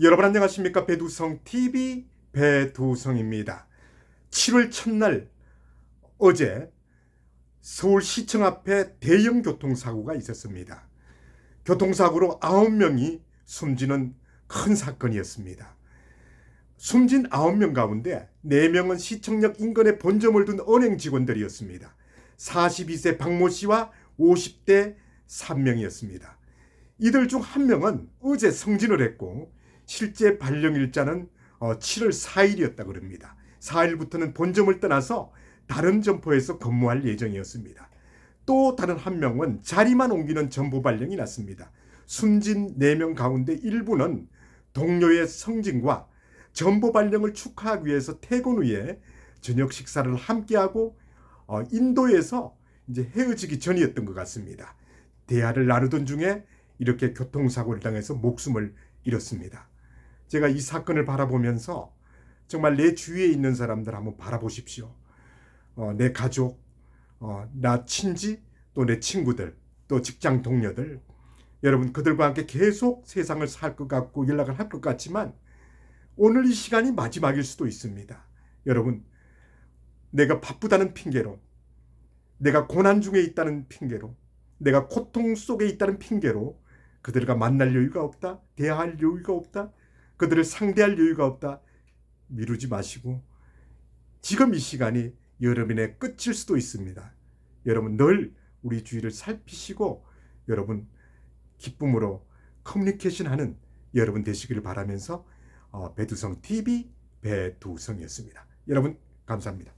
여러분 안녕하십니까 배두성 TV 배두성입니다. 7월 첫날 어제 서울시청 앞에 대형 교통사고가 있었습니다. 교통사고로 9명이 숨지는 큰 사건이었습니다. 숨진 9명 가운데 4명은 시청역 인근에 본점을 둔 은행 직원들이었습니다. 42세 박모 씨와 50대 3명이었습니다. 이들 중 한 명은 어제 성진을 했고 실제 발령 일자는 7월 4일이었다 그럽니다. 4일부터는 본점을 떠나서 다른 점포에서 근무할 예정이었습니다. 또 다른 한 명은 자리만 옮기는 전부 발령이 났습니다. 숨진 4명 가운데 일부는 동료의 성진과 전보 발령을 축하하기 위해서 퇴근 후에 저녁 식사를 함께하고 어, 인도에서 이제 헤어지기 전이었던 것 같습니다. 대화를 나누던 중에 이렇게 교통사고를 당해서 목숨을 잃었습니다. 제가 이 사건을 바라보면서 정말 내 주위에 있는 사람들 한번 바라보십시오. 어, 내 가족, 어, 나 친지, 또 내 친구들, 또 직장 동료들, 여러분 그들과 함께 계속 세상을 살 것 같고 연락을 할 것 같지만 오늘 이 시간이 마지막일 수도 있습니다. 여러분, 내가 바쁘다는 핑계로, 내가 고난 중에 있다는 핑계로, 내가 고통 속에 있다는 핑계로 그들과 만날 여유가 없다, 대화할 여유가 없다, 그들을 상대할 여유가 없다, 미루지 마시고 지금 이 시간이 여러분의 끝일 수도 있습니다. 여러분 늘 우리 주위를 살피시고 여러분 기쁨으로 커뮤니케이션 하는 여러분 되시기를 바라면서 어, 배두성 TV 배두성이었습니다. 여러분 감사합니다.